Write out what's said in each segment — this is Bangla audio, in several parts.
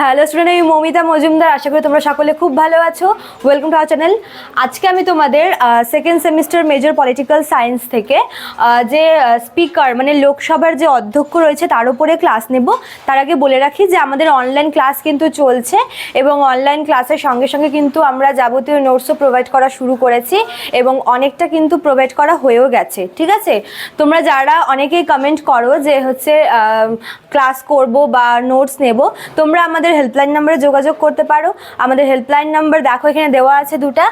হ্যালো স্টুডেন্ট আমি মমিতা মজুমদার। আশা করি তোমরা সকলে খুব ভালো আছো। ওয়েলকাম টু আওয়ার চ্যানেল আজকে আমি তোমাদের second semester major political science থেকে যে স্পিকার মানে লোকসভার যে অধ্যক্ষ রয়েছে, তার উপরে ক্লাস নেব। তার আগে বলে রাখি যে, আমাদের অনলাইন ক্লাস কিন্তু চলছে এবং অনলাইন ক্লাসের সঙ্গে সঙ্গে কিন্তু আমরা যাবতীয় নোটসও প্রোভাইড করা শুরু করেছি এবং অনেকটা কিন্তু প্রোভাইড করা হয়েও গেছে। ঠিক আছে? তোমরা যারা অনেকেই কমেন্ট করো যে, হচ্ছে ক্লাস করব বা নোটস নেব, তোমরা আমাদের হেল্পলাইন নাম্বারে যোগাযোগ করতে পারো। আমাদের হেল্পলাইন নাম্বার দেখো, এখানে দেওয়া আছে দুটা।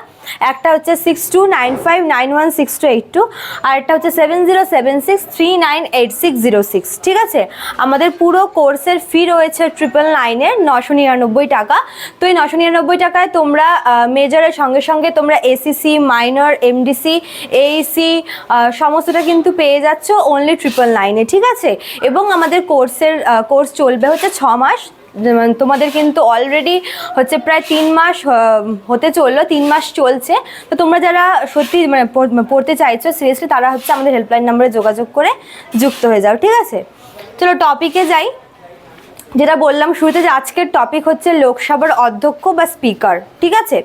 একটা হচ্ছে six two nine five nine one six two eight two আর একটা হচ্ছে seven zero seven six three nine eight six zero six ঠিক আছে? আমাদের পুরো কোর্সের ফি রয়েছে ট্রিপল নাইনের নশো নিরানব্বই টাকা। তো এই নশো নিরানব্বই টাকায় তোমরা মেজরের সঙ্গে সঙ্গে তোমরা এসিসি মাইনর এমডিসি এইসি সমস্তটা কিন্তু পেয়ে যাচ্ছ অনলি ট্রিপল নাইনে ঠিক আছে? এবং আমাদের কোর্সের কোর্স চলবে হচ্ছে ছ মাস। তোমাদের কিন্তু অলরেডি হচ্ছে প্রায় তিন মাস হতে চলল, তিন মাস চলছে। তো তোমরা যারা সত্যি মানে পড়তে চাইছো সিরিয়াসলি তারা হচ্ছে আমাদের হেল্পলাইন নাম্বারে যোগাযোগ করে যুক্ত হয়ে যাও, ঠিক আছে? চলো টপিকে যাই। যেটা বললাম শুরুতে যে আজকের টপিক হচ্ছে লোকসভার অধ্যক্ষ বা স্পিকার ঠিক আছে?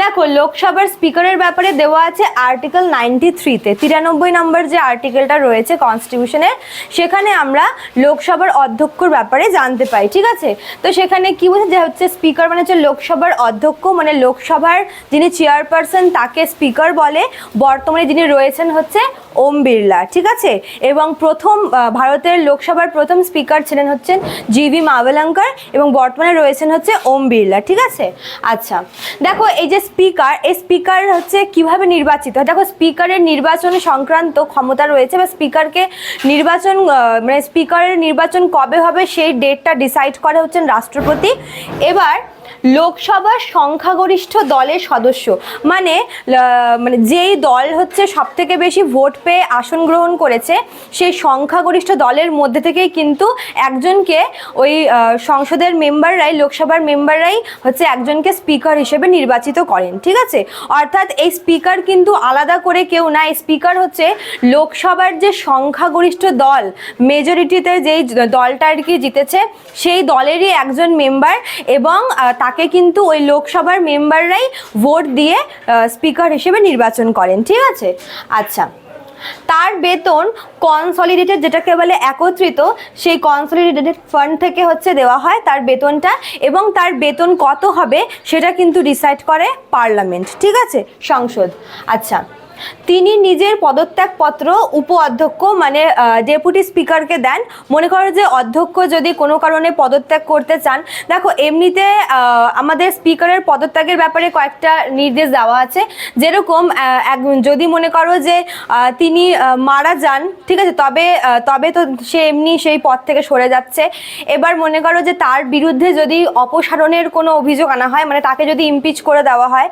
দেখো, লোকসভার স্পিকারের ব্যাপারে দেওয়া আছে আর্টিকেল নাইনটি থ্রিতে তিরানব্বই নম্বর যে আর্টিকেলটা রয়েছে কনস্টিটিউশনের সেখানে আমরা লোকসভার অধ্যক্ষর ব্যাপারে জানতে পাই, ঠিক আছে? তো সেখানে কি বলছে? যে হচ্ছে স্পিকার মানে হচ্ছে লোকসভার অধ্যক্ষ মানে লোকসভার যিনি চেয়ারপারসন তাকে স্পিকার বলে। বর্তমানে যিনি রয়েছেন হচ্ছে ওম বিড়লা, ঠিক আছে? এবং প্রথম ভারতের লোকসভার প্রথম স্পিকার ছিলেন হচ্ছেন জিভি মাভেলঙ্কর এবং বর্তমানে রয়েছেন হচ্ছে ওম বিড়লা, ঠিক আছে? আচ্ছা দেখো এই যে স্পিকার, এই স্পিকার হচ্ছে কীভাবে নির্বাচিত? দেখো স্পিকারের নির্বাচন সংক্রান্ত ক্ষমতা রয়েছে বা স্পিকারকে নির্বাচন মানে স্পিকারের নির্বাচন কবে হবে সেই ডেটটা ডিসাইড করে হচ্ছেন রাষ্ট্রপতি। এবার লোকসভার সংখ্যাগরিষ্ঠ দলের সদস্য। মানে মানে যেই দল হচ্ছে সব থেকে বেশি ভোট পেয়ে আসন গ্রহণ করেছে সেই সংখ্যাগরিষ্ঠ দলের মধ্যে থেকেই কিন্তু একজনকে ওই সংসদের মেম্বাররাই লোকসভার মেম্বাররাই হচ্ছে একজনকে স্পিকার হিসেবে নির্বাচিত করেন ঠিক আছে? অর্থাৎ এই স্পিকার কিন্তু আলাদা করে কেউ না এই স্পিকার হচ্ছে লোকসভার যে সংখ্যাগরিষ্ঠ দল মেজরিটিতে যেই দলটা আর কি জিতেছে সেই দলেরই একজন মেম্বার এবং আহ, তাকে কিন্তু ওই লোকসভার মেম্বাররাই ভোট দিয়ে স্পিকার হিসেবে নির্বাচন করেন, ঠিক আছে? আচ্ছা তার বেতন কনসলিডেটেড যেটাকে বলে একত্রিত, সেই কনসলিডেটেড ফান্ড থেকে হচ্ছে দেওয়া হয় তার বেতনটা এবং তার বেতন কত হবে সেটা কিন্তু ডিসাইড করে পার্লামেন্ট ঠিক আছে? সংসদ। আচ্ছা তিনি নিজের পদত্যাগপত্র উপ অধ্যক্ষ মানে ডেপুটি স্পিকারকে দেন। মনে করো যে অধ্যক্ষ যদি কোনো কারণে পদত্যাগ করতে চান, দেখো, এমনিতে আমাদের স্পিকারের পদত্যাগের ব্যাপারে কয়েকটা নির্দেশ দেওয়া আছে। যেরকম যদি মনে করো যে তিনি মারা যান, ঠিক আছে, তবে তবে তো সে এমনি সেই পদ থেকে সরে যাচ্ছে। এবার মনে করো যে তার বিরুদ্ধে যদি অপসারণের কোনো অভিযোগ আনা হয় মানে তাকে যদি ইমপিচ করে দেওয়া হয়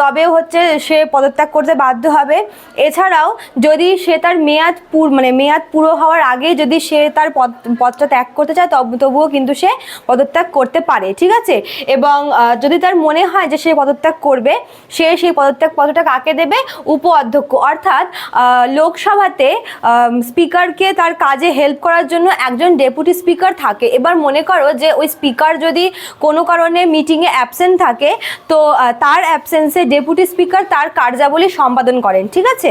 তবেও হচ্ছে সে পদত্যাগ করতে বাধ্য হবে। এছাড়াও যদি সে তার মেয়াদ পুর মানে মেয়াদ পুরো হওয়ার আগে যদি সে তার পদ, পদটা ত্যাগ করতে চায়, তব- তবুও কিন্তু সে পদত্যাগ করতে পারে, ঠিক আছে? এবং যদি তার মনে হয় যে সে পদত্যাগ করবে, সে সেই পদত্যাগ পদটা কাকে দেবে? উপ অধ্যক্ষ অর্থাৎ লোকসভাতে স্পিকারকে তার কাজে হেল্প করার জন্য একজন ডেপুটি স্পিকার থাকে। এবার মনে করো যে ওই স্পিকার যদি কোনো কারণে মিটিংয়ে অ্যাবসেন্ট থাকে, তো তার অ্যাবসেন্সে ডেপুটি স্পিকার তার কার্যাবলী সম্পাদন করেন, ঠিক আছে?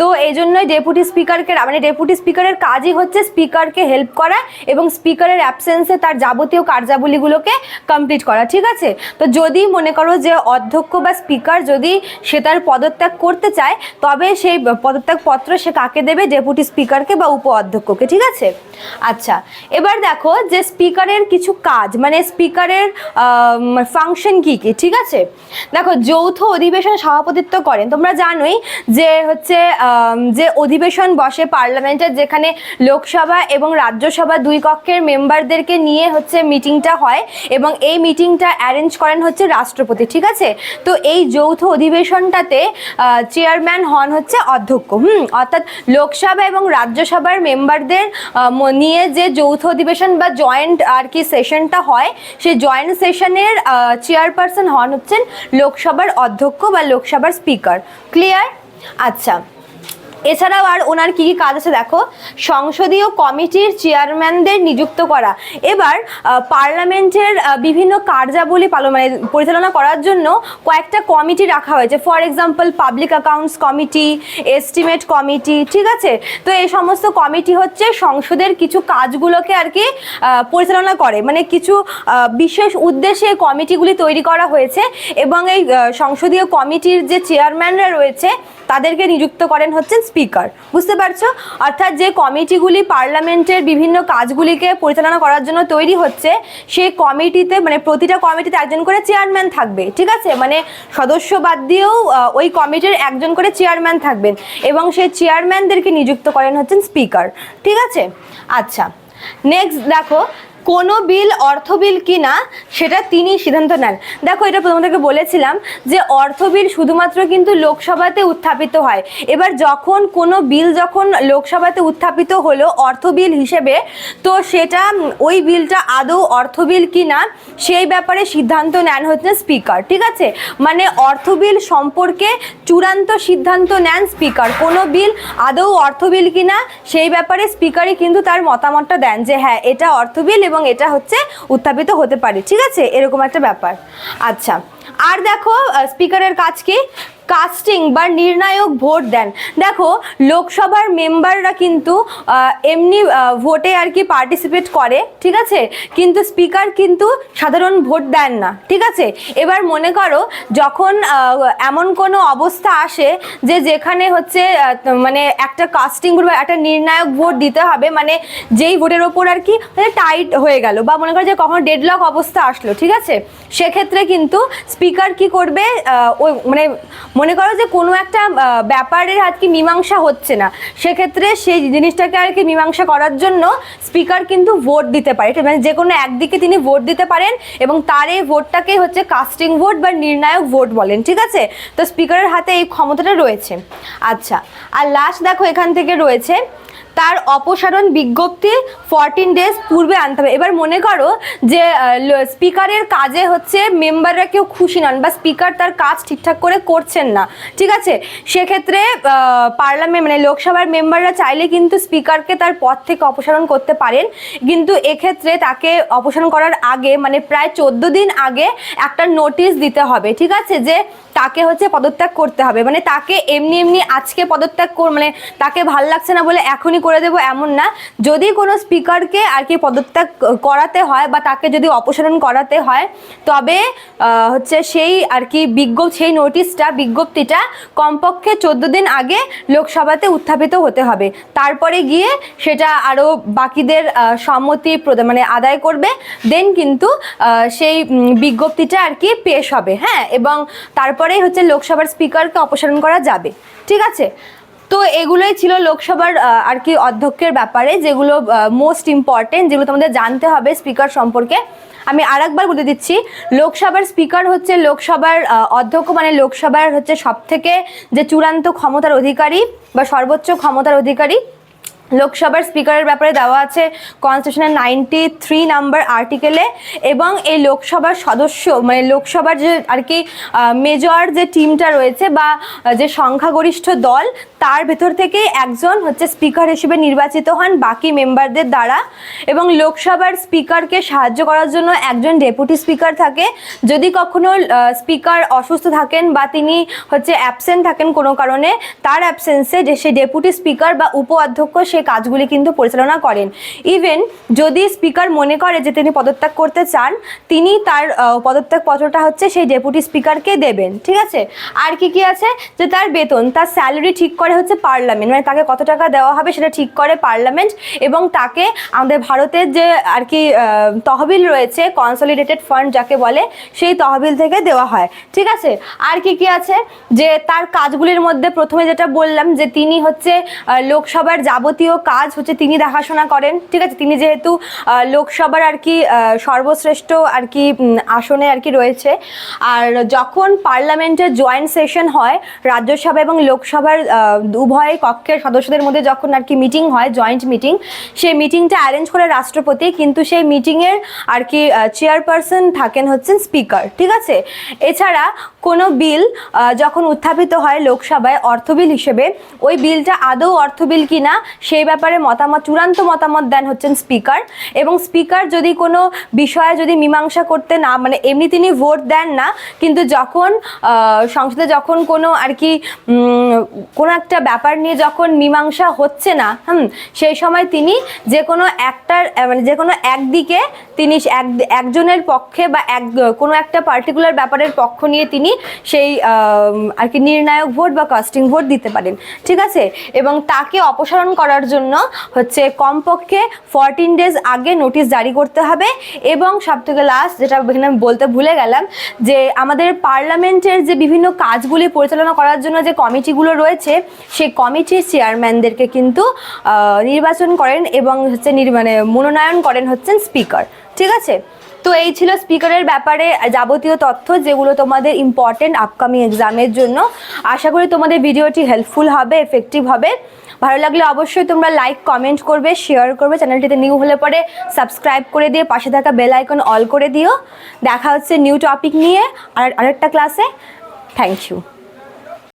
তো এই জন্যই ডেপুটি স্পিকারকে মানে ডেপুটি স্পিকারের কাজই হচ্ছে স্পিকারকে হেল্প করা এবং স্পিকারের অ্যাবসেন্সে তার যাবতীয় কার্যাবলীগুলোকে কমপ্লিট করা, ঠিক আছে? তো যদি মনে করো যে অধ্যক্ষ বা স্পিকার যদি সে তার পদত্যাগ করতে চায়, তবে সেই পদত্যাগ পত্র সে কাকে দেবে? ডেপুটি স্পিকারকে বা উপ অধ্যক্ষকে, ঠিক আছে? আচ্ছা এবার দেখো যে স্পিকারের কিছু কাজ মানে স্পিকারের ফাংশন কি কি, ঠিক আছে? দেখো যৌথ অধিবেশন সভাপতিত্ব করেন, তোমরা জানোই যে হচ্ছে যে অধিবেশন বসে পার্লামেন্টের যেখানে লোকসভা এবং রাজ্যসভা দুই কক্ষের মেম্বারদেরকে নিয়ে হচ্ছে মিটিংটা হয় এবং এই মিটিংটা অ্যারেঞ্জ করেন হচ্ছে রাষ্ট্রপতি, ঠিক আছে? তো এই যৌথ অধিবেশনটাতে চেয়ারম্যান হন হচ্ছে অধ্যক্ষ, হুম? অর্থাৎ লোকসভা এবং রাজ্যসভার মেম্বারদের নিয়ে যে যৌথ অধিবেশন বা জয়েন্ট আর কি সেশনটা হয় সেই জয়েন্ট সেশনের চেয়ারপারসন হন হচ্ছেন লোকসভার অধ্যক্ষ বা লোকসভার স্পিকার। ক্লিয়ার? আচ্ছা এছাড়াও আর ওনার কি কি কাজ আছে দেখো? সংসদীয় কমিটির চেয়ারম্যানদের নিযুক্ত করা। এবার পার্লামেন্টের বিভিন্ন কার্যাবলী মানে পরিচালনা করার জন্য কয়েকটা কমিটি রাখা হয়েছে। For example, public accounts committee, estimate committee, ঠিক আছে? তো এই সমস্ত কমিটি হচ্ছে সংসদের কিছু কাজগুলোকে আর কি পরিচালনা করে। মানে কিছু বিশেষ উদ্দেশ্যে কমিটিগুলি তৈরি করা হয়েছে এবং এই সংসদীয় কমিটির যে চেয়ারম্যানরা রয়েছে, তাদেরকে নিযুক্ত করেন হচ্ছেন স্পিকার। বুঝতে পারছ? অর্থাৎ যে কমিটিগুলি পার্লামেন্টের বিভিন্ন কাজগুলিকে পরিচালনা করার জন্য তৈরি হচ্ছে, সেই কমিটিতে মানে প্রতিটা কমিটিতে একজন করে চেয়ারম্যান থাকবে, ঠিক আছে? মানে সদস্য বাদ দিয়েও ওই কমিটির একজন করে চেয়ারম্যান থাকবেন এবং সেই চেয়ারম্যানদেরকে নিযুক্ত করেন হচ্ছেন স্পিকার, ঠিক আছে? আচ্ছা নেক্সট দেখো কোনো বিল, অর্থ বিল কি না সেটা তিনি সিদ্ধান্ত নেন। দেখো, এটা তোমাদেরকে বলেছিলাম যে অর্থ বিল শুধুমাত্র কিন্তু লোকসভাতে উত্থাপিত হয়। এবার যখন কোনো বিল যখন লোকসভাতে উত্থাপিত হলো অর্থ বিল হিসেবে, তো সেটা, ওই বিলটা আদৌ অর্থ বিল কি না সেই ব্যাপারে সিদ্ধান্ত নেন হচ্ছে স্পিকার, ঠিক আছে? মানে অর্থ বিল সম্পর্কে চূড়ান্ত সিদ্ধান্ত নেন স্পিকার। কোনো বিল আদৌ অর্থ বিল কিনা, সেই ব্যাপারে স্পিকারই কিন্তু তার মতামতটা দেন যে হ্যাঁ এটা অর্থ বিল এবং এটা হচ্ছে উত্থাপিত হতে পারে। ঠিক আছে? এরকম একটা ব্যাপার। আচ্ছা। আর দেখো স্পিকারের কাজ কি? কাস্টিং বা নির্ণায়ক ভোট দেন। দেখো, লোকসভার মেম্বাররা কিন্তু এমনি ভোটে আর কি পার্টিসিপেট করে, ঠিক আছে? কিন্তু স্পিকার কিন্তু সাধারণ ভোট দেন না, ঠিক আছে? এবার মনে করো, যখন এমন কোনো অবস্থা আসে যে যেখানে হচ্ছে মানে একটা কাস্টিং ভোট বা একটা নির্ণায়ক ভোট দিতে হবে মানে যেই ভোটের ওপর আর কি টাইট হয়ে গেল বা মনে করো যে কখনো ডেডলক অবস্থা আসলো, ঠিক আছে? সেক্ষেত্রে কিন্তু স্পিকার কি করবে ওই মানে মনে করো যে কোনো একটা ব্যাপারের আর কি মীমাংসা হচ্ছে না। সেক্ষেত্রে সেই জিনিসটাকে আর কি মীমাংসা করার জন্য স্পিকার কিন্তু ভোট দিতে পারে। মানে যে কোনো একদিকে তিনি ভোট দিতে পারেন এবং তার এই ভোটটাকেই হচ্ছে কাস্টিং ভোট বা নির্ণায়ক ভোট বলেন, ঠিক আছে? তো স্পিকারের হাতে এই ক্ষমতাটা রয়েছে। আচ্ছা আর লাস্ট দেখো এখান থেকে রয়েছে তার অপসারণ বিজ্ঞপ্তি ফরটিন ডেজ পূর্বে আনতে হবে। এবার মনে করো যে স্পিকারের কাজে হচ্ছে মেম্বাররা কেউ খুশি নন বা স্পিকার তার কাজ ঠিকঠাক করে করছেন না। ঠিক আছে? সেক্ষেত্রে পার্লামেন্ট মানে লোকসভার মেম্বাররা চাইলে কিন্তু স্পিকারকে তার পদ থেকে অপসারণ করতে পারেন। কিন্তু এক্ষেত্রে তাকে অপসারণ করার আগে মানে প্রায় চোদ্দ দিন আগে একটা নোটিশ দিতে হবে। ঠিক আছে? যে তাকে হচ্ছে পদত্যাগ করতে হবে। মানে তাকে এমনি এমনি আজকে পদত্যাগ কর মানে তাকে ভালো লাগছে না বলে এখনই করে দেবো এমন না। যদি কোনো স্পিকারকে আর কি পদত্যাগ করাতে হয় বা তাকে যদি অপসারণ করাতে হয়, তবে হচ্ছে সেই আর কি বিজ্ঞ, সেই নোটিশটা বিজ্ঞপ্তিটা কমপক্ষে চোদ্দ দিন আগে লোকসভাতে উত্থাপিত হতে হবে। তারপরে গিয়ে সেটা আরও বাকিদের সম্মতি মানে আদায় করবে। দেন কিন্তু সেই বিজ্ঞপ্তিটা আর কি পেশ হবে হ্যাঁ? এবং তারপরেই হচ্ছে লোকসভার স্পিকারকে অপসারণ করা যাবে। ঠিক আছে? তো এগুলোই ছিল লোকসভার আর কি অধ্যক্ষের ব্যাপারে, যেগুলো মোস্ট ইম্পর্টেন্ট যেগুলো তোমাদের জানতে হবে স্পিকার সম্পর্কে। আমি আর একবার বলে দিচ্ছি, লোকসভার স্পিকার হচ্ছে লোকসভার অধ্যক্ষ মানে লোকসভার হচ্ছে সব থেকে যে চূড়ান্ত ক্ষমতার অধিকারী বা সর্বোচ্চ ক্ষমতার অধিকারী। লোকসভার স্পিকারের ব্যাপারে দেওয়া আছে কনস্টিটিউশনের নাইনটি থ্রি নাম্বার আর্টিকেলে এবং এই লোকসভার সদস্য মানে লোকসভার যে আর কি মেজর যে টিমটা রয়েছে বা যে সংখ্যাগরিষ্ঠ দল, তার ভেতর থেকে একজন হচ্ছে স্পিকার হিসেবে নির্বাচিত হন বাকি মেম্বারদের দ্বারা এবং লোকসভার স্পিকারকে সাহায্য করার জন্য একজন ডেপুটি স্পিকার থাকে। যদি কখনো স্পিকার অসুস্থ থাকেন বা তিনি হচ্ছে অ্যাবসেন্ট থাকেন কোনো কারণে, তার অ্যাবসেন্সে যে সে ডেপুটি স্পিকার বা উপ অধ্যক্ষ কাজগুলি কিন্তু পরিচালনা করেন। ইভেন যদি স্পিকার মনে করে যে তিনি পদত্যাগ করতে চান, তিনি তার পদত্যাগ পত্রটা হচ্ছে সেই ডেপুটি স্পিকারকে দেবেন, ঠিক আছে? আর কি কি আছে? যে তার বেতন, তার স্যালারি ঠিক করে হচ্ছে পার্লামেন্ট মানে তাকে কত টাকা দেওয়া হবে সেটা ঠিক করে পার্লামেন্ট এবং তাকে আমাদের ভারতের যে আর কি তহবিল রয়েছে কনসলিডেটেড ফান্ড যাকে বলে, সেই তহবিল থেকে দেওয়া হয়, ঠিক আছে? আর কি কি আছে? যে তার কাজগুলির মধ্যে প্রথমে যেটা বললাম যে তিনি হচ্ছে লোকসভার যাবতীয় যাবতীয় কাজ হচ্ছে তিনি দেখাশোনা করেন, ঠিক আছে? তিনি যেহেতু লোকসভার আর কি সর্বশ্রেষ্ঠ আর কি আসনে আর কি রয়েছে। আর যখন পার্লামেন্টের জয়েন্ট সেশন হয়, রাজ্যসভা এবং লোকসভার উভয় কক্ষের সদস্যদের মধ্যে যখন আর কি মিটিং হয় জয়েন্ট মিটিং সেই মিটিংটা অ্যারেঞ্জ করে রাষ্ট্রপতি, কিন্তু সেই মিটিংয়ের আর কি চেয়ারপারসন থাকেন হচ্ছেন স্পিকার ঠিক আছে? এছাড়া কোনো বিল যখন উত্থাপিত হয় লোকসভায় অর্থ বিল হিসেবে, ওই বিলটা আদৌ অর্থ বিল কিনা সেই ব্যাপারে মতামত, চূড়ান্ত মতামত দেন হচ্ছেন স্পিকার। এবং স্পিকার যদি কোনো বিষয়ে যদি মীমাংসা করতে না মানে এমনি তিনি ভোট দেন না, কিন্তু যখন সংসদে যখন কোনো আর কি কোনো একটা ব্যাপার নিয়ে যখন মীমাংসা হচ্ছে না, হুম, সেই সময় তিনি যে কোনো একটার মানে যে কোনো একদিকে তিনি এক, একজনের পক্ষে বা এক, কোনো একটা পার্টিকুলার ব্যাপারের পক্ষ নিয়ে তিনি সেই আর কি নির্ণায়ক ভোট বা কাস্টিং ভোট দিতে পারেন। ঠিক আছে? এবং তাকে অপসারণ করার জন্য হচ্ছে কমপক্ষে ফরটিন ডেজ আগে নোটিশ জারি করতে হবে। এবং সব থেকে লাস্ট যেটা এখানে বলতে ভুলে গেলাম যে আমাদের পার্লামেন্টের যে বিভিন্ন কাজগুলি পরিচালনা করার জন্য যে কমিটিগুলো রয়েছে, সেই কমিটির চেয়ারম্যানদেরকে কিন্তু নির্বাচন করেন এবং হচ্ছে মানে মনোনয়ন করেন হচ্ছেন স্পিকার ঠিক আছে? তো এই ছিল স্পিকারের ব্যাপারে যাবতীয় তথ্য যেগুলো তোমাদের ইম্পর্টেন্ট আপকামিং এক্সামের জন্য। আশা করি তোমাদের ভিডিওটি হেল্পফুল হবে এফেক্টিভ হবে। ভালো লাগলে অবশ্যই তোমরা লাইক কমেন্ট করবে শেয়ার করবে। চ্যানেলটিতে নিউ হলে পরে সাবস্ক্রাইব করে দিয়ে পাশে থাকা বেল আইকন অল করে দিও। দেখা হচ্ছে নিউ টপিক নিয়ে আর আরেকটা ক্লাসে থ্যাংক ইউ